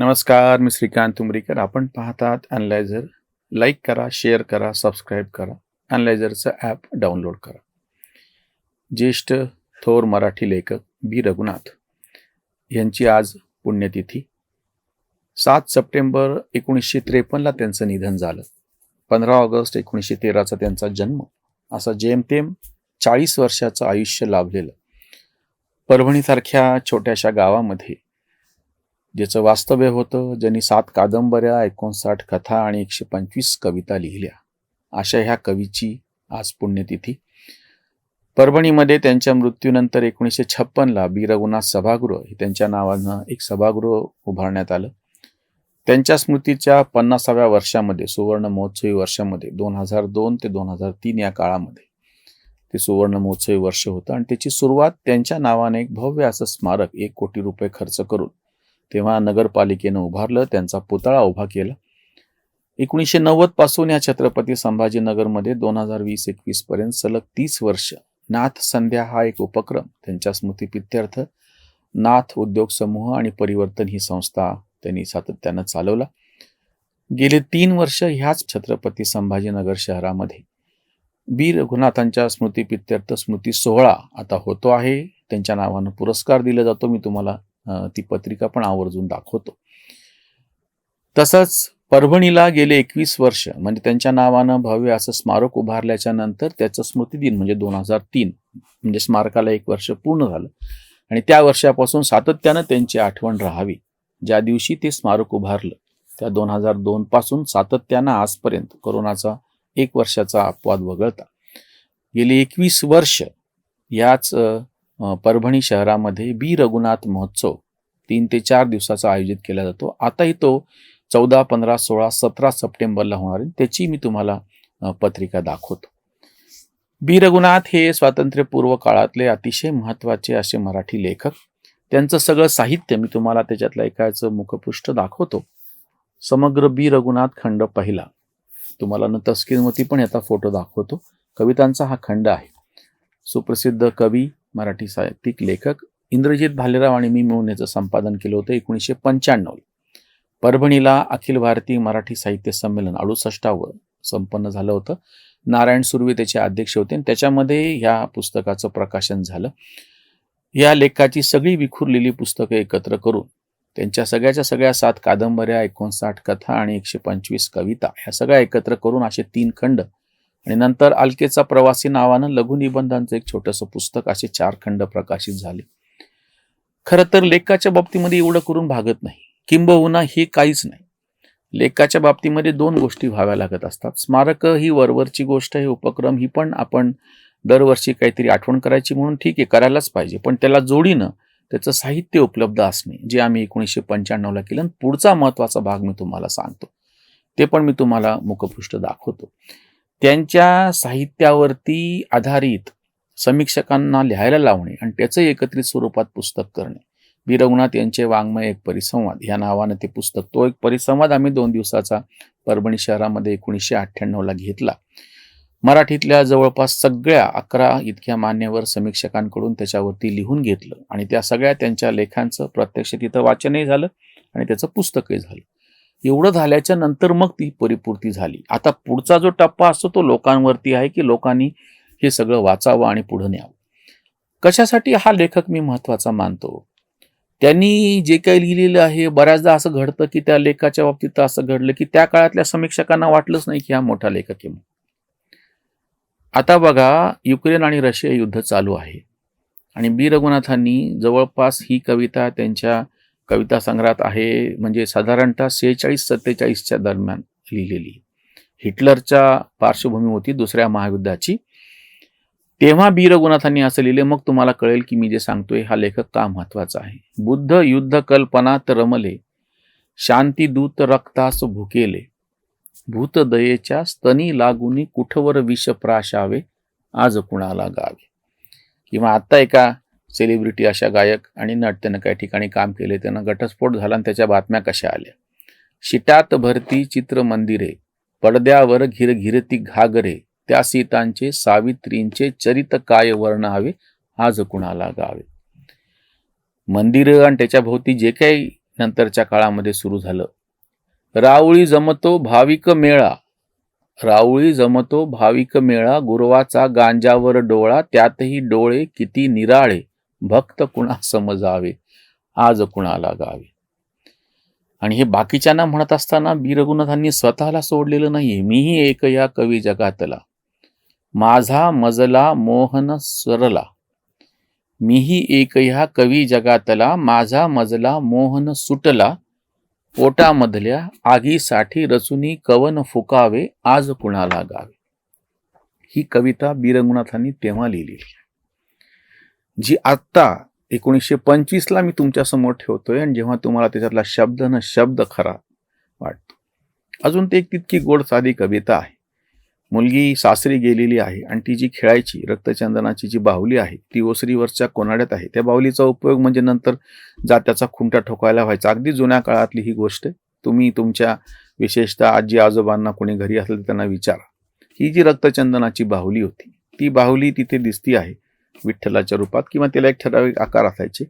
नमस्कार मी श्रीकांत तुमरीकर. आपण पाहतात अनलायझर लाईक करा शेअर करा सबस्क्राईब करा. अनलायझरचं ॲप डाउनलोड करा. ज्येष्ठ थोर मराठी लेखक बी. रघुनाथ यांची आज पुण्यतिथी. सात सप्टेंबर एकोणीसशे त्रेपन्नला त्यांचं निधन झालं. पंधरा ऑगस्ट एकोणीसशे तेराचा त्यांचा जन्म. असा जेमतेम चाळीस वर्षाचं आयुष्य लाभलेलं. परभणीसारख्या छोट्याशा गावामध्ये ज्याचं वास्तव्य होतं ज्यांनी सात कादंबऱ्या एकोणसाठ कथा आणि एकशे पंचवीस कविता लिहिल्या. अशा ह्या कवीची आज पुण्यतिथी. परभणीमध्ये त्यांच्या मृत्यूनंतर एकोणीसशे छप्पनला बी. रघुनाथ सभागृह हे त्यांच्या नावानं एक सभागृह उभारण्यात आलं. त्यांच्या स्मृतीच्या पन्नासाव्या वर्षामध्ये सुवर्ण महोत्सवी वर्षामध्ये दोन हजार दोन ते दोन हजार तीन या काळामध्ये ते सुवर्ण महोत्सवी वर्ष होतं. आणि त्याची सुरुवात त्यांच्या नावाने एक भव्य असं स्मारक एक कोटी रुपये खर्च करून तेव्हा नगरपालिकेनं उभारलं त्यांचा पुतळा उभा केला. एकोणीसशे नव्वदपासून या छत्रपती संभाजीनगरमध्ये दोन हजार वीस एकवीस पर्यंत सलग तीस वर्ष नाथ संध्या हा एक उपक्रम त्यांच्या स्मृतीपित्यर्थ नाथ उद्योग समूह आणि परिवर्तन ही संस्था त्यांनी सातत्यानं चालवला. गेले तीन वर्ष ह्याच छत्रपती संभाजीनगर शहरामध्ये. बी. रघुनाथांच्या स्मृतीपित्यर्थ स्मृती सोहळा आता होतो आहे. त्यांच्या नावानं पुरस्कार दिला जातो. मी तुम्हाला ती पत्रिका पण आवर्जून दाखवतो. तसंच परभणीला गेले एकवीस वर्ष म्हणजे त्यांच्या नावानं भव्य असं स्मारक उभारल्याच्या नंतर त्याचं स्मृतिदिन म्हणजे दोन हजार तीन म्हणजे स्मारकाला एक वर्ष पूर्ण झालं. आणि त्या वर्षापासून सातत्यानं त्यांची आठवण राहावी. ज्या दिवशी ते स्मारक उभारलं त्या दोन हजार दोन पासून सातत्यानं आजपर्यंत कोरोनाचा एक वर्षाचा अपवाद वगळता. गेली एकवीस वर्ष याच परभणी शहरामध्ये बी रघुनाथ महोत्सव तीन ते चार दिवसाचा आयोजित केला जातो. आताही तो चौदा पंधरा सोळा सतरा सप्टेंबरला होणार आहे. त्याची मी तुम्हाला पत्रिका दाखवतो. बी रघुनाथ हे स्वातंत्र्यपूर्व काळातले अतिशय महत्त्वाचे असे मराठी लेखक. त्यांचं सगळं साहित्य मी तुम्हाला त्याच्यातलं एकाचं मुखपृष्ठ दाखवतो. समग्र बी रघुनाथ खंड पहिला. तुम्हाला न तस्किरमती पण याचा फोटो दाखवतो. कवितांचा हा खंड आहे. सुप्रसिद्ध कवी मराठी साहित्यिक लेखक इंद्रजित भालेराव आणि मी मिळून याचं संपादन केलं होतं एकोणीसशे पंच्याण्णव परभणीला अखिल भारतीय मराठी साहित्य संमेलन अडुसष्टावं संपन्न झालं होतं. नारायण सुर्वे त्याचे अध्यक्ष होते आणि त्याच्यामध्ये ह्या पुस्तकाचं प्रकाशन झालं. या लेखाची सगळी विखुरलेली पुस्तकं एकत्र करून त्यांच्या सगळ्याच्या सगळ्या सात कादंबऱ्या एकोणसाठ कथा आणि एकशे पंचवीस कविता ह्या सगळ्या एकत्र करून असे तीन खंड आणि नंतर अलकेचा प्रवासी नावानं लघुनिबंधांचं एक छोटंसं पुस्तक असे चार खंड प्रकाशित झाले. खरं तर लेखाच्या बाबतीमध्ये एवढं करून भागत नाही. किंबहुना हे काहीच नाही. लेखाच्या बाबतीमध्ये दोन गोष्टी व्हाव्या लागत असतात. स्मारक ही वरवरची गोष्ट हे उपक्रम ही पण आपण दरवर्षी काहीतरी आठवण करायची म्हणून ठीक आहे करायलाच पाहिजे. पण त्याला जोडीनं त्याचं साहित्य उपलब्ध असणे जे आम्ही एकोणीसशे पंच्याण्णवला केलं. आणि पुढचा महत्त्वाचा भाग मी तुम्हाला सांगतो. ते पण मी तुम्हाला मुखपृष्ठ दाखवतो. त्यांच्या साहित्यावरती आधारित समीक्षकांना लिहायला लावणे आणि त्याचं एकत्रित स्वरूपात पुस्तक करणे. बी. रघुनाथ यांचे वाङ्मय एक परिसंवाद. या नावानं ते पुस्तक. तो एक परिसंवाद आम्ही दोन दिवसाचा परभणी शहरामध्ये एकोणीसशे अठ्ठ्याण्णवला घेतला. मराठीतल्या जवळपास सगळ्या अकरा इतक्या मान्यवर समीक्षकांकडून त्याच्यावरती लिहून घेतलं आणि त्या सगळ्या त्यांच्या लेखांचं प्रत्यक्ष तिथं वाचनही झालं आणि त्याचं पुस्तकही झालं. एवढं झाल्याच्यानंतर मग ती परिपूर्ती झाली. आता पुढचा जो टप्पा असतो तो लोकांवरती आहे की लोकांनी हे सगळं वाचावं आणि पुढं न्यावं. कशासाठी हा लेखक मी महत्त्वाचा मानतो? त्यांनी जे काही लिहिलेलं आहे बऱ्याचदा असं घडतं की त्या लेखाच्या बाबतीत असं घडलं की त्या काळातल्या समीक्षकांना वाटलंच नाही की हा मोठा लेखक आहे आता बघा युक्रेन आणि रशिया युद्ध चालू आहे. आणि बी रघुनाथांनी जवळपास ही कविता त्यांच्या कविता संग्रहात आहे म्हणजे साधारणतः सेहेचाळीस सत्तेचाळीसच्या दरम्यान लिहिलेली. हिटलरच्या पार्श्वभूमी होती दुसऱ्या महायुद्धाची. तेव्हा बीरगुनाथांनी असं लिहिले मग तुम्हाला कळेल की मी जे सांगतोय हा लेखक का महत्त्वाचा आहे? बुद्ध युद्ध कल्पनात रमले शांतीदूत रक्तास भुकेले. भूतदयेच्या स्तनी लागुनी कुठवर विष प्राशावे आज कुणाला गावे? किंवा आत्ता एका सेलिब्रिटी अशा गायक आणि नट त्यानं काही ठिकाणी काम केले त्यानं घटस्फोट झाला आणि त्याच्या बातम्या कशा आल्या? शिटात भरती चित्र मंदिरे पडद्यावर घिर घिरती घागरे त्या सीतांचे सावित्रींचे चरित काय वर्णावे आज कुणाला गावे? मंदिर आणि त्याच्या भोवती जे काही नंतरच्या काळामध्ये सुरू झालं. रावळी जमतो भाविक मेळा रावळी जमतो भाविक मेळा गुरवाचा गांजावर डोळा त्यातही डोळे किती निराळे भक्त कुणा समजावे आज कुणाला गावे. आणि हे बाकीच्यांना म्हणत असताना बी. रघुनाथांनी स्वतःला सोडलेलं नाहीये. मीही एक या कवी जगातला. माझा मजला मोहन सरला. मीही एक ह्या कवी जगातला. माझा मजला मोहन सुटला. पोटामधल्या आगीसाठी रचुनी कवन फुकावे आज कुणाला गावे. ही कविता बीरगुनाथांनी तेव्हा लिहिलेली आहे. जी आत्ता एकोणीसशे पंचवीसला मी तुमच्यासमोर ठेवतोय आणि जेव्हा तुम्हाला त्याच्यातला शब्द न शब्द खरा वाटतो. अजून ते एक तितकी गोड साधी कविता आहे. मुलगी सासरी गेलेली आहे आणि ती जी खेळायची रक्तचंदनाची जी बाहुली आहे ती ओसरीवरच्या कोनाड्यात आहे. त्या बाहुलीचा उपयोग म्हणजे नंतर जात्याचा खुंटा ठोकायला व्हायचा. अगदी जुन्या काळातली ही गोष्ट आहे. तुम्ही तुमच्या विशेषतः आजी आजोबांना कोणी घरी असेल त्यांना विचारा. ही जी रक्तचंदनाची बाहुली होती ती बाहुली तिथे दिसती आहे. विठ्ठलाच्या रूपात किंवा तिला एक ठराविक आकार असायचे.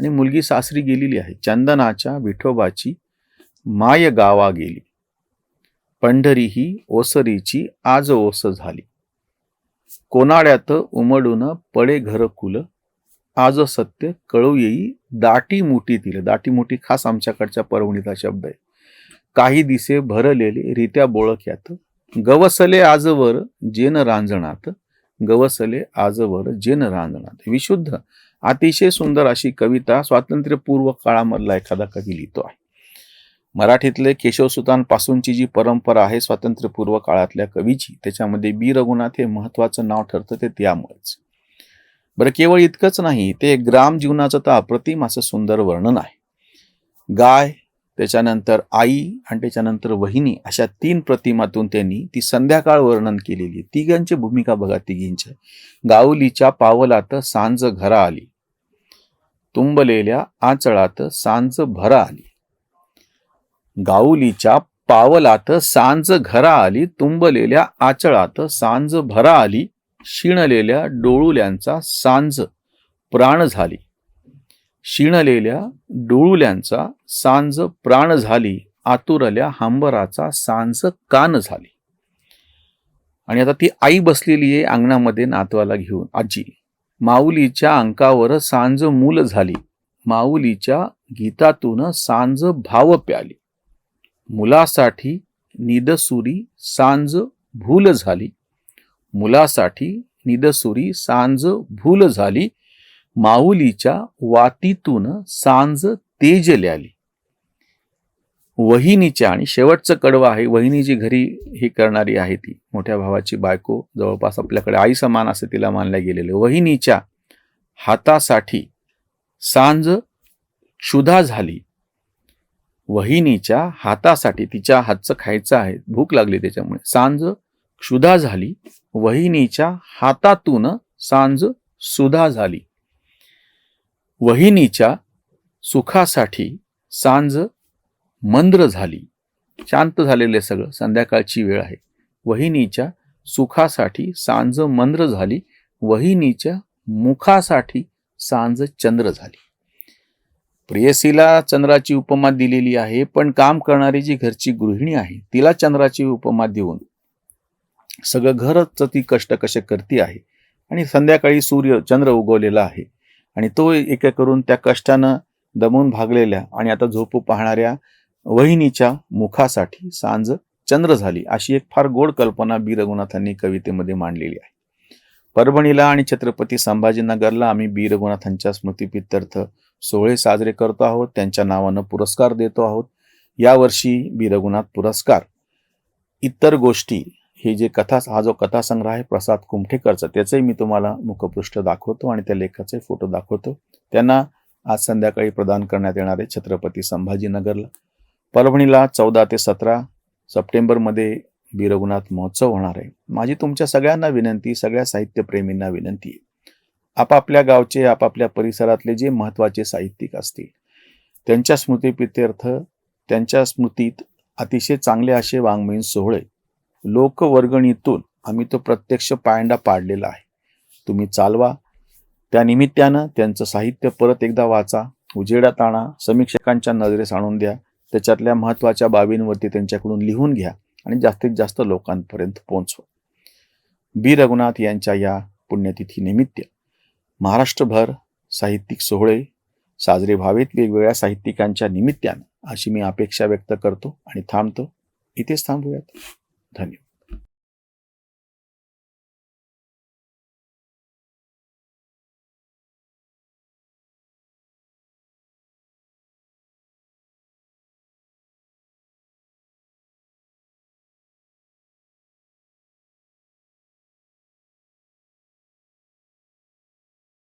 आणि मुलगी सासरी गेलेली आहे. चंदनाच्या विठोबाची माय गावा गेली. पंढरी ही ओसरीची आज ओस झाली. कोनाड्यात उमडून पडे घर कुल. आज सत्य कळू येई दाटी मोठी तिल. दाटी मोठी खास आमच्याकडच्या परवणीचा शब्द आहे. काही दिसे भरलेले रित्या बोळक्यात गवसले आजवर जेन रांजणात. गवसले आजवर जेन रांजणात विशुद्ध अतिशय सुंदर अशी कविता स्वातंत्र्यपूर्व काळामधला एखादा कवी लिहितो. आहे मराठीतले केशवसुतांपासूनची जी परंपरा आहे स्वातंत्र्यपूर्व काळातल्या कवीची त्याच्यामध्ये बी. रघुनाथ हे महत्वाचं नाव ठरतं ते त्यामुळेच. बरं केवळ इतकंच नाही ते ग्राम जीवनाचं तर अप्रतिम असं सुंदर वर्णन आहे. गाय त्याच्यानंतर आई आणि त्याच्यानंतर वहिनी अशा तीन प्रतिमातून त्यांनी ती संध्याकाळ वर्णन केलेली. तिघांची भूमिका बघा तिघींच्या गाऊलीच्या पावलात सांज घरा आली. तुंबलेल्या आचळात सांज भरा आली. गाऊलीच्या पावलात सांज घरा आली तुंबलेल्या आचळात सांज भरा आली शिणलेल्या डोळुल्यांचा सांज प्राण झाली. शिणलेल्या डोळुल्यांचा सांज प्राण झाली आतुरल्या हांबराचा सांज कान झाली. आणि आता ती आई बसलेली आहे अंगणामध्ये नातवाला घेऊन. आजी माऊलीच्या अंकावर सांज मूल झाली. माऊलीच्या गीतातून सांज भाव प्याली. मुलासाठी निदसुरी सांज भूल झाली. मुलासाठी निदसुरी सांज भूल झाली. माऊलीच्या वातीतून सांज तेजल्याली वहिनीच्या आणि शेवटचं कडवं आहे वहिनी जी घरी हे करणारी आहे ती मोठ्या भावाची बायको जवळपास आपल्याकडे आई समान असं तिला मानल्या गेलेले. वहिनीच्या हातासाठी सांज क्षुधा झाली. वहिनीच्या हातासाठी तिच्या हातचं खायचं आहे भूक लागली त्याच्यामुळे सांज क्षुधा झाली. वहिनीच्या हातातून सांज सुधा झाली. वहिनीच्या सुखासाठी सांज मंद्र झाली. शांत झालेले सगळं. संध्याकाळची वेळ आहे. वहिनीच्या सुखासाठी सांज मंद्र झाली. वहिनीच्या मुखासाठी सांज चंद्र झाली. प्रेयसीला चंद्राची उपमा दिलेली आहे पण काम करणारी जी घरची गृहिणी आहे तिला चंद्राची उपमा देऊन सगळं घरच ती कष्ट कसे करती आहे? आणि संध्याकाळी सूर्य चंद्र उगवलेला आहे. आणि तो एक करून त्या कष्टानं दमून भागलेल्या आणि आता झोपू पाहणाऱ्या वहिनीच्या मुखासाठी सांज चंद्र झाली अशी एक फार गोड कल्पना बी रघुनाथांनी कवितेमध्ये मांडलेली आहे. परभणीला आणि छत्रपती संभाजीनगरला आम्ही बी रघुनाथांच्या स्मृतीपित्यर्थ सोहळे साजरे करतो आहोत त्यांच्या नावानं पुरस्कार देतो आहोत. यावर्षी बी रघुनाथ पुरस्कार. इतर गोष्टी हे जे कथा हा जो कथासंग्रह आहे प्रसाद कुमठेकरचा त्याचंही मी तुम्हाला मुखपृष्ठ दाखवतो आणि त्या लेखाचे फोटो दाखवतो. त्यांना आज संध्याकाळी प्रदान करण्यात येणार आहे छत्रपती संभाजीनगरला. परभणीला चौदा ते सतरा सप्टेंबरमध्ये बीरघुनाथ महोत्सव होणार आहे. माझी तुमच्या सगळ्यांना विनंती सगळ्या साहित्यप्रेमींना विनंती आहे. आपापल्या गावचे आपापल्या परिसरातले जे महत्त्वाचे साहित्यिक असतील त्यांच्या स्मृतीप्रित्यर्थ त्यांच्या स्मृतीत अतिशय चांगले असे वाङ्मयीन सोहळे लोकवर्गणीतून आम्ही तो प्रत्यक्ष पायंडा पाडलेला आहे. तुम्ही चालवा. त्या निमित्तानं त्यांचं साहित्य परत एकदा वाचा. उजेडात आणा. समीक्षकांच्या नजरेस आणून द्या. त्याच्यातल्या महत्त्वाच्या बाबींवरती त्यांच्याकडून लिहून घ्या आणि जास्तीत जास्त लोकांपर्यंत पोहोचवा. बी. रघुनाथ यांच्या या पुण्यतिथी निमित्त महाराष्ट्रभर साहित्यिक सोहळे साजरे व्हावेत वेगवेगळ्या साहित्यिकांच्या निमित्तानं अशी मी अपेक्षा व्यक्त करतो आणि थांबतो. इथेच थांबूयात. Аминь.